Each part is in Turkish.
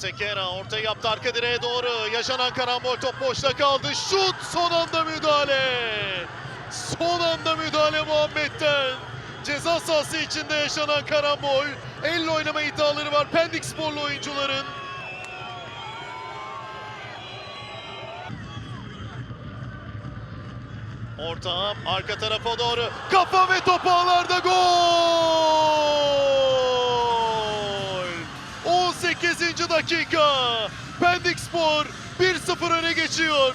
Fonseca ortayı yaptı arka direğe doğru. Yaşanan karambol top boşta kaldı. Şut son anda müdahale. Son anda müdahale Muhammed'den. Ceza sahası içinde yaşanan karambol. Elle oynama iddiaları var Pendik sporlu oyuncuların. Orta arka tarafa doğru kafa ve top ağlarda gol! 18. dakika Pendik Spor 1-0 öne geçiyor.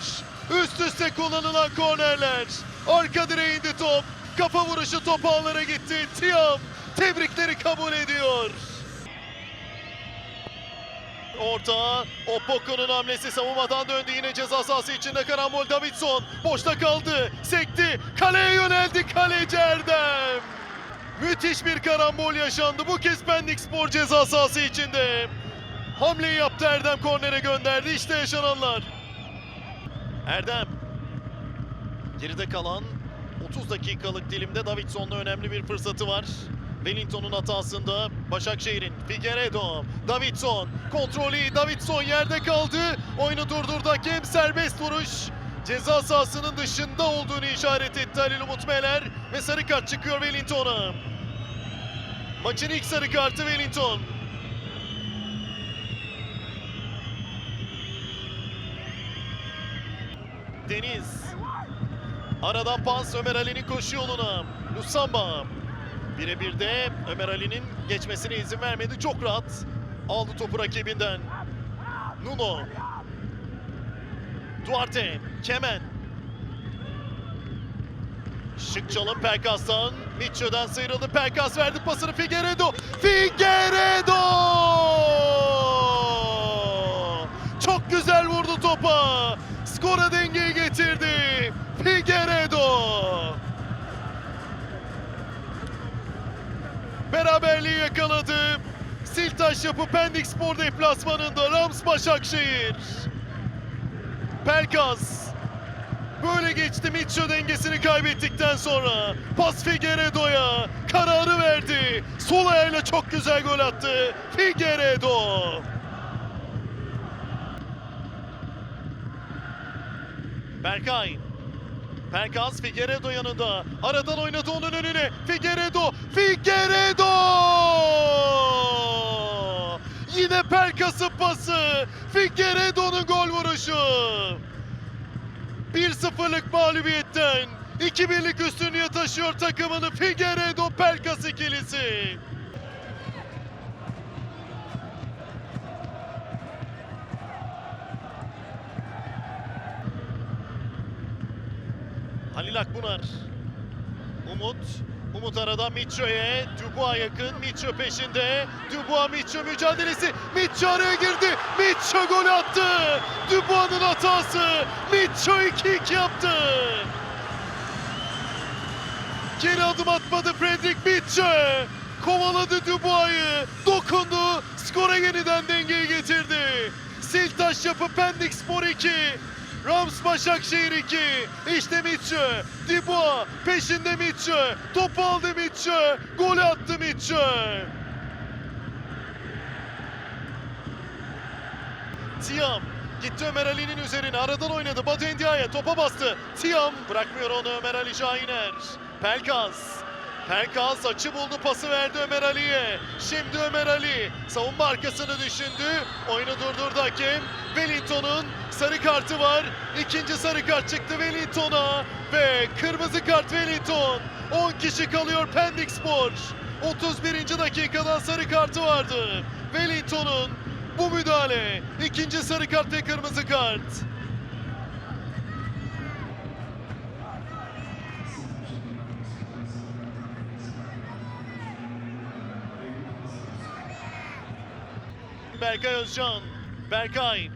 Üst üste kullanılan kornerler. Arka direğe indi top. Kafa vuruşu top ağlara gitti. Tiam tebrikleri kabul ediyor. Orta, Opoku'nun hamlesi savunmadan döndü yine ceza sahası içinde karambol Davidson. Boşta kaldı, sekti, kaleye yöneldi kaleci Erdem. Müthiş bir karambol yaşandı bu kez Pendik Spor ceza sahası içinde. Hamleyi yaptı Erdem kornere gönderdi işte yaşananlar. Erdem. Geride kalan 30 dakikalık dilimde Davidson'la önemli bir fırsatı var. Wellington'un hatasında Başakşehir'in Figueredo, Davidson, kontrolü Davidson yerde kaldı. Oyunu durdurdu hakem serbest vuruş. Ceza sahasının dışında olduğunu işaret etti Halil Umut Meler ve sarı kart çıkıyor Wellington'a. Maçın ilk sarı kartı Wellington. Deniz. Aradan pas Ömer Ali'nin koşu yoluna. Lusamba. Birebir de Ömer Ali'nin geçmesine izin vermedi. Çok rahat aldı topu rakibinden. Nuno. Duarte. Kemen. Şık çalım Perkas'tan. Mitcho'dan sıyrıldı. Perkas verdi pasını Figueredo. Figueredo! Çok güzel vurdu topa. Beraberliği yakaladı. Siltaş yapı Pendik Spor deplasmanında Rams Başakşehir. Pelkas. Böyle geçti Mitcho dengesini kaybettikten sonra. Pas Figueredo'ya. Kararı verdi. Sol ayağıyla çok güzel gol attı. Figueredo. Berkay. Perkas Figueredo yanında. Aradan oynadı onun önüne. Figueredo. Figueredo! Yine Perkas'ın pası. Figueredo'nun gol vuruşu. 1-0'lık mağlubiyetten 2-1'lik üstünlüğe taşıyor takımını Figueredo Pelkas ikilisi. Halil Akbunar. Umut. Umut aradan Mitcho'ya. Dubois yakın. Mitcho peşinde. Dubois Mitcho mücadelesi. Mitcho araya girdi. Mitcho gol attı. Dubois'ın hatası. Mitcho 2-2 yaptı. Geri adım atmadı Fredrik Mitcho. Kovaladı Dubois'ı. Dokundu. Skora yeniden dengeyi getirdi. Siltaş yapı Pendik Spor 2. Rams Başakşehir 2. İşte Mitcho. Dubois peşinde Mitcho. Topu aldı Mitcho. Gol attı Mitcho. Tiam gitti Ömer Ali'nin üzerine aradan oynadı Batu Endia'ya topa bastı. Tiam bırakmıyor onu Ömer Ali Şahiner. Pelkas. Pelkas açı buldu pası verdi Ömer Ali'ye. Şimdi Ömer Ali savunma arkasını düşündü. Oyunu durdurdu hakem. Wellington'un sarı kartı var. İkinci sarı kart çıktı Wellington'a. Ve kırmızı kart Wellington. 10 kişi kalıyor Pendik Spor. 31. dakikadan sarı kartı vardı. Wellington'un bu müdahale. ikinci sarı kart ve kırmızı kart. Berkay Özcan. Berkay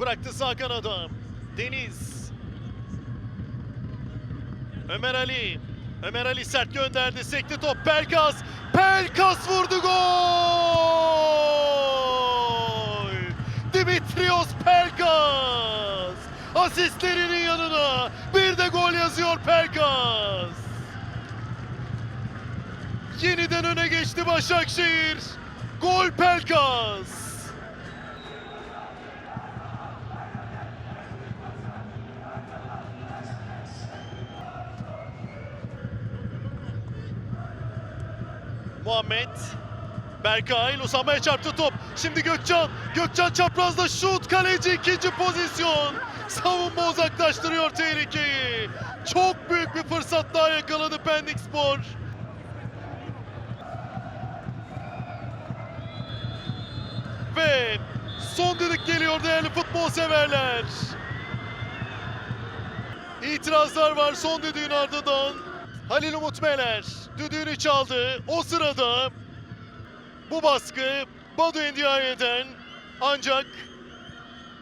bıraktı sağ kanada. Deniz. Ömer Ali. Ömer Ali sert gönderdi. Sekti top. Pelkas. Pelkas vurdu gol! Dimitrios Pelkas. Asistlerinin yanına bir de gol yazıyor Pelkas. Yeniden öne geçti Başakşehir. Gol Pelkas. Muhammed. Berkay uzanmaya çarptı top. Şimdi Gökcan. Gökcan çaprazda şut. Kaleci ikinci pozisyon. Savunma uzaklaştırıyor tehlikeyi. Çok büyük bir fırsat daha yakaladı Pendik Spor. Ve son düdük geliyor değerli futbol severler. İtirazlar var son düdüğün ardından. Halil Umut Meler düdüğünü çaldı. O sırada bu baskı Badu Endiaye'den ancak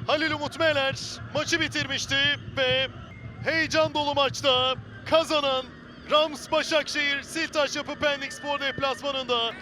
Halil Umut Meler maçı bitirmişti ve heyecan dolu maçta kazanan Rams Başakşehir Siltaş Yapı Pendik Spor deplasmanında